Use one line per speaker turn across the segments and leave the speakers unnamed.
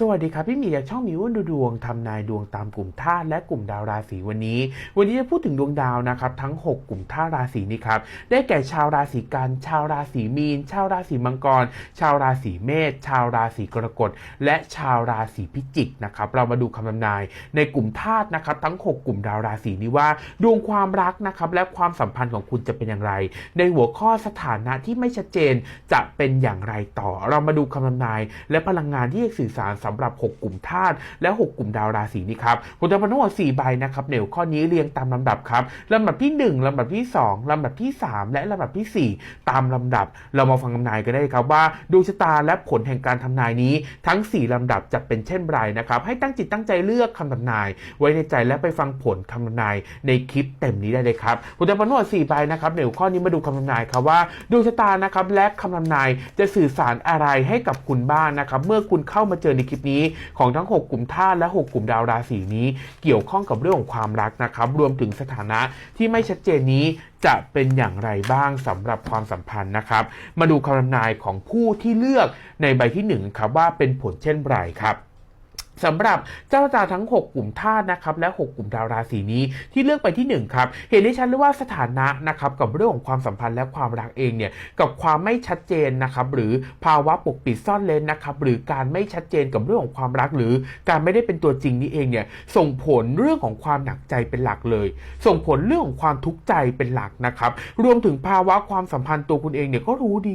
สวัสดีครับพี่มีจากช่องมีอ้วนดูดวงทำนายดวงตามกลุ่มธาตุและกลุ่มดาวราศีวันนี้ วันนี้จะพูดถึงดวงดาวนะครับทั้ง 6 กลุ่มธาตุราศีนี้ครับได้แก่ชาวราศีกัน ชาวราศีมีน ชาวราศีมังกร ชาวราศีเมษชาวราศีกรกฎและชาวราศีพิจิกนะครับเรามาดูคำทำนายในกลุ่มธาตุนะครับทั้ง 6 กลุ่มดาวราศีนี้ว่า ดวงความรักนะครับและความสัมพันธ์ของคุณจะเป็นอย่างไร ในหัวข้อสถานะที่ไม่ชัดเจนจะเป็นอย่างไรต่อ เรามาดูคำทำนาย และพลังงานที่จะสื่อสารสำหรับ 6 กลุ่มธาตุและ 6 กลุ่มดาวราศีนี้ครับผมจะมาทั้งหมด4ใบนะครับในหัวข้อนี้เรียงตามลำดับครับลำดับที่ 1ลำดับที่ 2ลำดับที่ 3 และลำดับที่ 4 ตามลำดับ เรามาฟังคำนายกันได้ครับว่าดวงชะตาและผลแห่งการทำนายนี้ทั้ง 4ลำดับจะเป็นเช่นไรนะครับให้ตั้งจิตตั้งใจเลือกคำทำนาย ไว้ในใจและไปฟังผลคำทำนายในคลิปเต็มนี้ได้เลยครับผมจะมาทั้งหมด4ใบนะครับในหัวข้อนี้มาดูคำทำนายครับว่าดวงชะตานะครับและคำทำนายจะสื่อสารอะไรให้กับคุณบ้างนะครับเมื่อคุณเข้ามาเจอในคลิปนี้ของทั้ง 6 กลุ่มธาตุและ 6 กลุ่มดาวราศีนี้ เกี่ยวข้องกับเรื่องของความรักนะครับ รวมถึงสถานะที่ไม่ชัดเจนนี้จะเป็นอย่างไรบ้างสำหรับความสัมพันธ์นะครับ มาดูคำทำนายของผู้ที่เลือกในใบที่1ครับว่าเป็นผลเช่นไรครับ สำหรับเจ้าตาทั้ง 6 กลุ่มธาตุนะครับและ 6 กลุ่มดาวราศีนี้ที่เลือกไปที่ 1 ครับ เห็นได้ชัดเลยว่าสถานะนะครับกับเรื่องของความสัมพันธ์และความรักเองเนี่ยกับความไม่ชัดเจนนะครับหรือภาวะปกปิดซ่อนเร้นนะครับหรือการไม่ชัดเจนกับเรื่องของความรัก หรือการไม่ได้เป็นตัวจริงนี้เองเนี่ยส่งผลเรื่องของความหนักใจเป็นหลักเลย ส่งผลเรื่องของความทุกข์ใจเป็นหลักนะครับรวมถึงภาวะความสัมพันธ์ตัวคุณเองเนี่ยก็รู้ดี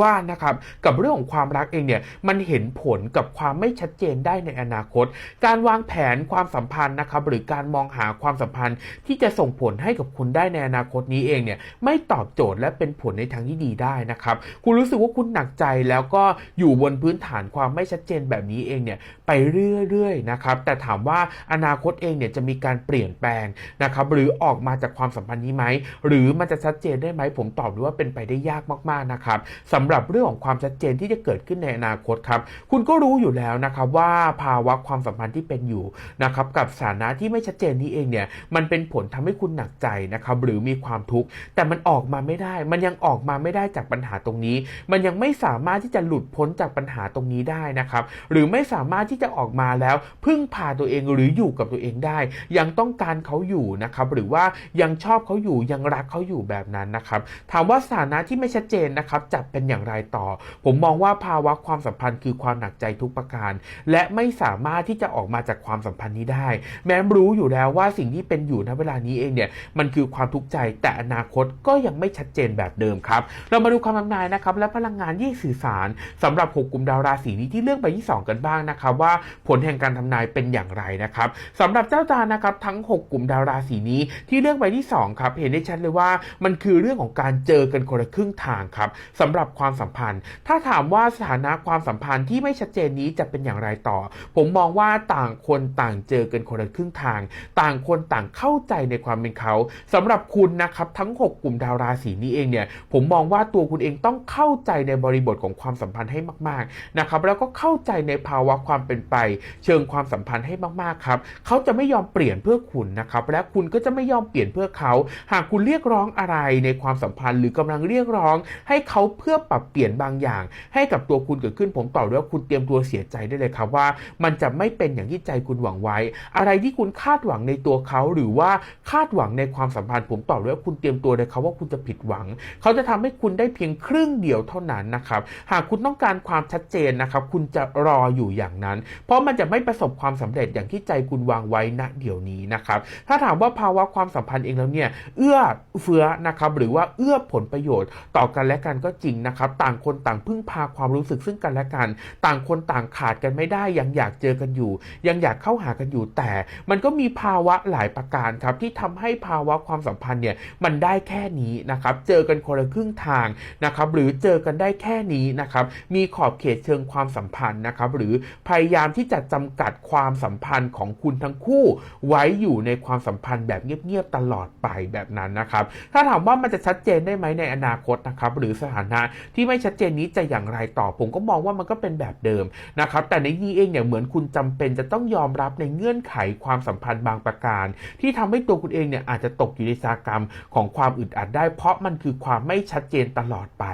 ว่านะครับกับเรื่องของความรักเองเนี่ยมันเห็นผลกับความไม่ชัดเจนได้ในอนาคต การวางแผนความสัมพันธ์นะครับหรือการมองหาความสัมพันธ์ที่จะส่งผลให้กับคุณได้ในอนาคตนี้เองเนี่ยไม่ตอบโจทย์และเป็นผลในทางที่ดีได้นะครับคุณรู้สึกว่าคุณหนักใจแล้วก็อยู่บนพื้นฐานความไม่ชัดเจนแบบนี้เองเนี่ยไปเรื่อยๆนะครับแต่ถามว่าอนาคตเองเนี่ยจะมีการเปลี่ยนแปลงนะครับหรือออกมาจากความสัมพันธ์นี้ไหมหรือมันจะชัดเจนได้ไหมผมตอบเลยว่าเป็นไปได้ยากมากๆนะครับสำหรับเรื่องของความชัดเจนที่จะเกิดขึ้นในอนาคตครับ คุณก็รู้อยู่แล้วนะครับว่าภาวะความสัมพันธ์ที่เป็นอยู่นะครับกับสถานะที่ไม่ชัดเจนนี้เองเนี่ยมันเป็นผลทำให้คุณหนักใจนะครับหรือมีความทุกข์แต่มันออกมาไม่ได้ มันยังออกมาไม่ได้จากปัญหาตรงนี้ มันยังไม่สามารถที่จะหลุดพ้นจากปัญหาตรงนี้ได้นะครับหรือไม่สามารถที่จะออกมาแล้ว พึ่งพาตัวเองหรืออยู่กับตัวเองได้ ยังต้องการเขาอยู่นะครับหรือว่ายังชอบเขาอยู่ยังรักเขาอยู่แบบนั้นนะครับถามว่าสถานะที่ไม่ชัดเจนนะครับจะเป็นอย่างไรต่อ ผมมองว่าภาวะความสัมพันธ์คือความหนักใจทุกประการ และไม่สามารถที่จะออกมาจากความสัมพันธ์นี้ได้ แม้รู้อยู่แล้วว่าสิ่งที่เป็นอยู่ณเวลานี้เองเนี่ยมันคือความทุกข์ใจแต่อนาคตก็ยังไม่ชัดเจนแบบเดิมครับ เรามาดูคำทำนายนะครับและพลังงานยี่สื่อสารสำหรับ 6 กลุ่มดาวราศีนี้ที่เลือกไปที่ 2 กันบ้างนะครับว่าผลแห่งการทำนายเป็นอย่างไรนะครับสำหรับเจ้าตานะครับทั้ง 6 กลุ่มดาวราศีนี้ที่เลือกไปที่2ครับเห็นได้ชัดเลยว่ามันคือเรื่องของการเจอกันคนละครึ่งทางครับสำหรับความสัมพันธ์ ถ้าถามว่าสถานะความสัมพันธ์ที่ไม่ชัดเจนนี้จะเป็นอย่างไรต่อ ผมมองว่าต่างคนต่างเจอกันคนละครึ่งทาง ต่างคนต่างเข้าใจในความเป็นเขาสำหรับคุณนะครับทั้ง 6 กลุ่มดาวราศีนี้เองเนี่ยผมมองว่าตัวคุณเองต้องเข้าใจในบริบทของความสัมพันธ์ให้มากๆนะครับแล้วก็เข้าใจในภาวะความเป็นไป เชิงความสัมพันธ์ให้มากๆครับเขาจะไม่ยอมเปลี่ยนเพื่อคุณนะครับและคุณก็จะไม่ยอมเปลี่ยนเพื่อเขา หากคุณเรียกร้องอะไรในความสัมพันธ์ หรือกำลังเรียกร้องให้เขาเพื่อื่อปรับเปลี่ยนบางอย่าง ให้กับตัวคุณเกิดขึ้นผมตอบเลยว่าคุณเตรียมตัวเสียใจได้เลยครับว่า มันจะไม่เป็นอย่างที่ใจคุณหวังไว้ อะไรที่คุณคาดหวังในตัวเขาหรือว่าคาดหวังในความสัมพันธ์ผมตอบเลยว่าคุณเตรียมตัวเลยครับว่าคุณจะผิดหวัง เขาจะทำให้คุณได้เพียงครึ่งเดียวเท่านั้นนะครับหากคุณต้องการความชัดเจนนะครับคุณจะรออยู่อย่างนั้น เพราะมันจะไม่ประสบความสำเร็จอย่างที่ใจคุณวางไว้ณเดี๋ยวนี้นะครับถ้าถามว่าภาวะความสัมพันธ์เองแล้วเนี่ยเอื้อเฟื้อนะครับหรือว่าเอื้อผลประโยชน์ต่อกันและกันก็จริงนะครับต่างคนต่างพึ่งพาความรู้สึกซึ่งกันและกัน ต่างคนต่างขาดกันไม่ได้ ยังอยากเจอกันอยู่ ยังอยากเข้าหากันอยู่แต่ มันก็มีภาวะหลายประการครับที่ทำให้ภาวะความสัมพันธ์เนี่ยมันได้แค่นี้นะครับเจอกันคนละครึ่งทางนะครับหรือเจอกันได้แค่นี้นะครับมีขอบเขตเชิงความสัมพันธ์นะครับหรือพยายามที่จะจำกัดความสัมพันธ์ของคุณทั้งคู่ ไว้อยู่ในความสัมพันธ์แบบเงียบๆตลอดไปแบบนั้นนะครับถ้าถามว่ามันจะชัดเจนได้ไหมในอนาคตนะครับหรือสถานะที่ไม่ชัดเจนนี้จะอย่างไรต่อผมก็มองว่ามันก็เป็นแบบเดิมนะครับแต่ในนี้เองเนี่ยเหมือนคุณจำเป็นจะต้องยอมรับในเงื่อนไขความสัมพันธ์บางประการ ที่ทำให้ตัวคุณเองเนี่ยอาจจะตกอยู่ในสากรรมของความอึดอัดได้ เพราะมันคือความไม่ชัดเจนตลอดไป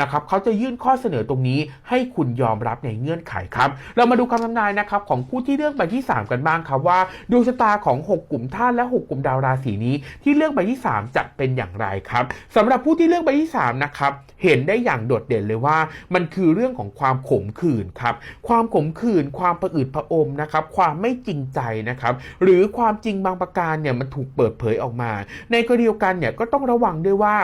นะครับเขาจะยื่นข้อเสนอตรงนี้ ให้คุณยอมรับในเงื่อนไขครับ เรามาดูคำทำนายนะครับของผู้ที่เลือกใบที่ 3 กันบ้างครับว่าดวงชะตาของ 6 กลุ่มธาตุและ 6 กลุ่มดาวราศีนี้ ที่เลือกใบที่ 3 จะเป็นอย่างไรครับสำหรับผู้ที่เลือกใบที่3นะครับเห็นได้ได้อย่างโดดเด่นเลยว่า มันคือเรื่องของความขมขื่นครับ ความขมขื่นความประอืดผะอมนะครับ ความไม่จริงใจนะครับ หรือความจริงบางประการเนี่ยมันถูกเปิดเผยออกมา ในกรณีเดียวกันเนี่ยก็ต้องระวังด้วยว่า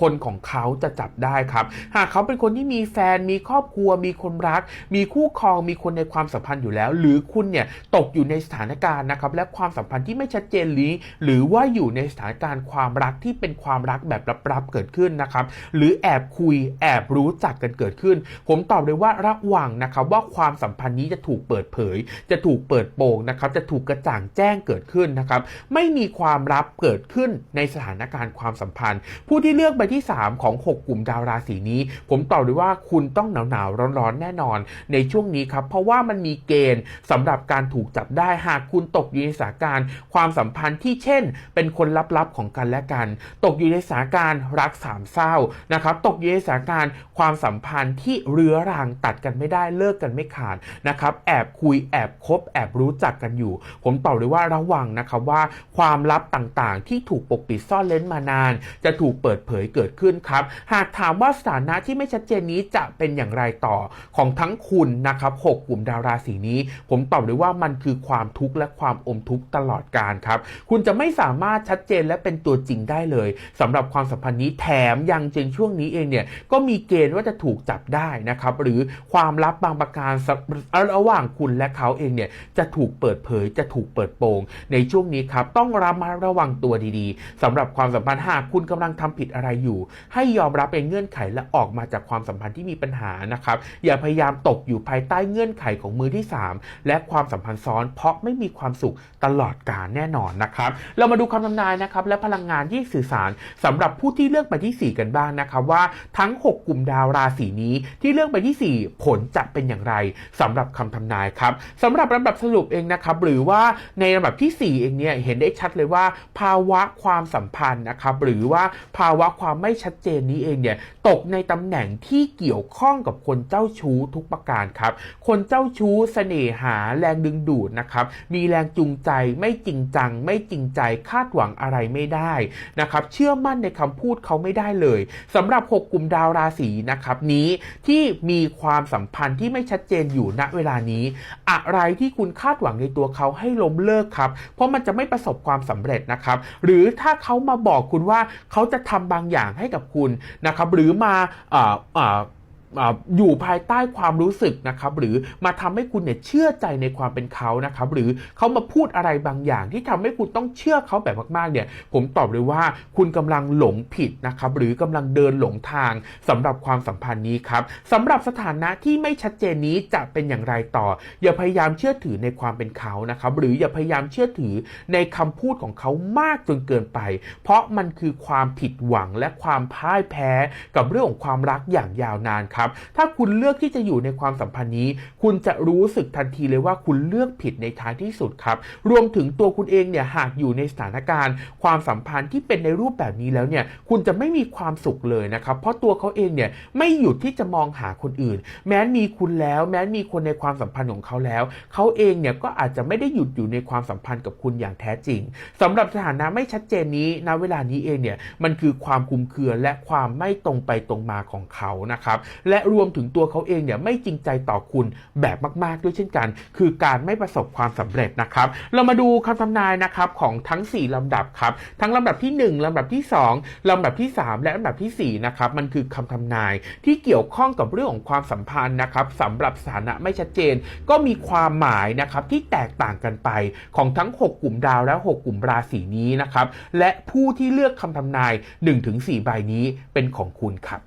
คนของเขาจะจับได้ครับ หากเขาเป็นคนที่มีแฟนมีครอบครัว มีคนรัก มีคู่ครองมีคนในความสัมพันธ์อยู่แล้ว หรือคุณเนี่ยตกอยู่ในสถานการณ์นะครับและความสัมพันธ์ที่ไม่ชัดเจนหรือหรือว่าอยู่ในสถานการณ์ความรักที่เป็นความรักแบบลับๆเกิดขึ้นนะครับหรือแอบคุยแอบรู้จักกันเกิดขึ้น ผมตอบเลยว่าระวังนะครับว่าความสัมพันธ์นี้จะถูกเปิดเผย จะถูกเปิดโปงนะครับจะถูกกระจ่างแจ้งเกิดขึ้นนะครับไม่มีความลับเกิดขึ้นในสถานการณ์ความสัมพันธ์ ผู้ที่เลือกบที่ 3 ของ 6 กลุ่มดาวราศีนี้ ผมตอบเลยว่าคุณต้องหนาวหนาวร้อนๆแน่นอน ในช่วงนี้ครับเพราะว่ามันมีเกณฑ์สำหรับการถูกจับได้หากคุณตกอยู่ในสถานการณ์ความสัมพันธ์ที่เช่น เป็นคนลับๆของกันและกัน ตกอยู่ในสถานการณ์รักสามเศร้านะครับตกอยู่ในสถานการณ์ความสัมพันธ์ที่เรื้อรังตัดกันไม่ได้เลิกกันไม่ขาดนะครับแอบคุยแอบคบแอบรู้จักกันอยู่ ผมตอบเลยว่าระวังนะครับว่าความลับต่างๆ ที่ถูกปกปิดซ่อนเล้นมานาน จะถูกเปิดเผยเกิดขึ้นครับ หากถามว่าสถานะที่ไม่ชัดเจนนี้จะเป็นอย่างไรต่อของทั้งคุณนะครับหกกลุ่มดาวราศีนี้ ผมตอบเลยว่ามันคือความทุกข์และความอมทุกข์ตลอดการครับ คุณจะไม่สามารถชัดเจนและเป็นตัวจริงได้เลยสำหรับความสัมพันธ์นี้แถมยังจนช่วงนี้เองเนี่ยก็มีเกณฑ์ว่าจะถูกจับได้นะครับหรือความลับบางประการระหว่างคุณและเขาเองเนี่ยจะถูกเปิดเผยจะถูกเปิดโปง ในช่วงนี้ครับต้องระมัดระวังตัวดีๆสำหรับความสัมพันธ์หากคุณกำลังทำผิดอะไรอยู่ ให้ยอมรับเป็นเงื่อนไขและออกมาจากความสัมพันธ์ที่มีปัญหานะครับ อย่าพยายามตกอยู่ภายใต้เงื่อนไขของมือที่ 3 และความสัมพันธ์ซ้อน เพราะไม่มีความสุขตลอดกาลแน่นอนนะครับ เรามาดูคำทำนายนะครับ และพลังงานที่สื่อสารสำหรับผู้ที่เลือกไปที่ 4 กันบ้างนะครับว่าทั้ง 6 กลุ่มดาวราศีนี้ที่เลือกไปที่ 4 ผลจะเป็นอย่างไรสำหรับคำทำนายครับสำหรับลำดับสรุปเองนะครับหรือว่าในลำดับที่ 4 เองเนี่ยเห็นได้ชัดเลยว่า ภาวะความสัมพันธ์นะครับหรือว่าภาวะความไม่ชัดเจนนี้เองเนี่ยตกในตำแหน่งที่เกี่ยวข้องกับคนเจ้าชู้ทุกประการครับ คนเจ้าชู้เสน่หาแรงดึงดูดนะครับมีแรงจูงใจไม่จริงจัง ไม่จริงใจคาดหวังอะไรไม่ได้นะครับเชื่อมั่นในคำพูดเขาไม่ได้เลยสำหรับ 6 กลุ่มดาวราศีนะครับนี้ที่มีความสัมพันธ์ที่ไม่ชัดเจนอยู่ณเวลานี้ อะไรที่คุณคาดหวังในตัวเขาให้ล้มเลิกครับ เพราะมันจะไม่ประสบความสำเร็จนะครับ หรือถ้าเขามาบอกคุณว่าเขาจะทำบางอย่างให้กับคุณนะครับหรือมา อยู่ภายใต้ความรู้สึกนะครับหรือมาทำให้คุณเนี่ยเชื่อใจในความเป็นเขานะครับหรือเขามาพูดอะไรบางอย่างที่ทำให้คุณต้องเชื่อเขาแบบมากๆเนี่ยผมตอบเลยว่าคุณกำลังหลงผิดนะครับหรือกำลังเดินหลงทางสำหรับความสัมพันธ์นี้ครับสำหรับสถานะที่ไม่ชัดเจนนี้จะเป็นอย่างไรต่อ อย่าพยายามเชื่อถือในความเป็นเขานะครับหรืออย่าพยายามเชื่อถือในคำพูดของเขามากจนเกินไป เพราะมันคือความผิดหวังและความพ่ายแพ้กับเรื่องของความรักอย่างยาวนานครับถ้าคุณเลือกที่จะอยู่ในความสัมพันธ์นี้ คุณจะรู้สึกทันทีเลยว่าคุณเลือกผิดในท้ายที่สุดครับ รวมถึงตัวคุณเองเนี่ยหากอยู่ในสถานการณ์ ความสัมพันธ์ที่เป็นในรูปแบบนี้แล้วเนี่ยคุณจะไม่มีความสุขเลยนะครับ เพราะตัวเขาเองเนี่ยไม่หยุดที่จะมองหาคนอื่น แม้มีคุณแล้ว แม้มีคนในความสัมพันธ์ของเขาแล้ว เขาเองเนี่ยก็อาจจะไม่ได้หยุดอยู่ในความสัมพันธ์กับคุณอย่างแท้จริงสำหรับสถานะไม่ชัดเจนนี้ณเวลานี้เองเนี่ยมันคือความคุมเคือและความไม่ตรงไปตรงมาของเขานะครับและและรวมถึงตัวเขาเองเนี่ยไม่จริงใจต่อคุณแบบมากๆด้วยเช่นกัน คือการไม่ประสบความสำเร็จนะครับ เรามาดูคำทำนายนะครับของทั้ง 4ลำดับครับ ทั้งลำดับที่ 1ลำดับที่ 2ลำดับที่ 3 และลำดับทีสี่4นะครับมันคือคำทำนายที่เกี่ยวข้องกับเรื่องของความสัมพันธ์นะครับสำหรับสถานะไม่ชัดเจน ก็มีความหมายนะครับที่แตกต่างกันไปของทั้ง 6 กลุ่มดาวและ 6 กลุ่มราศีนี้นะครับและผู้ที่เลือกคำทำนาย 1-4 ใบนี้เป็นของคุณครับ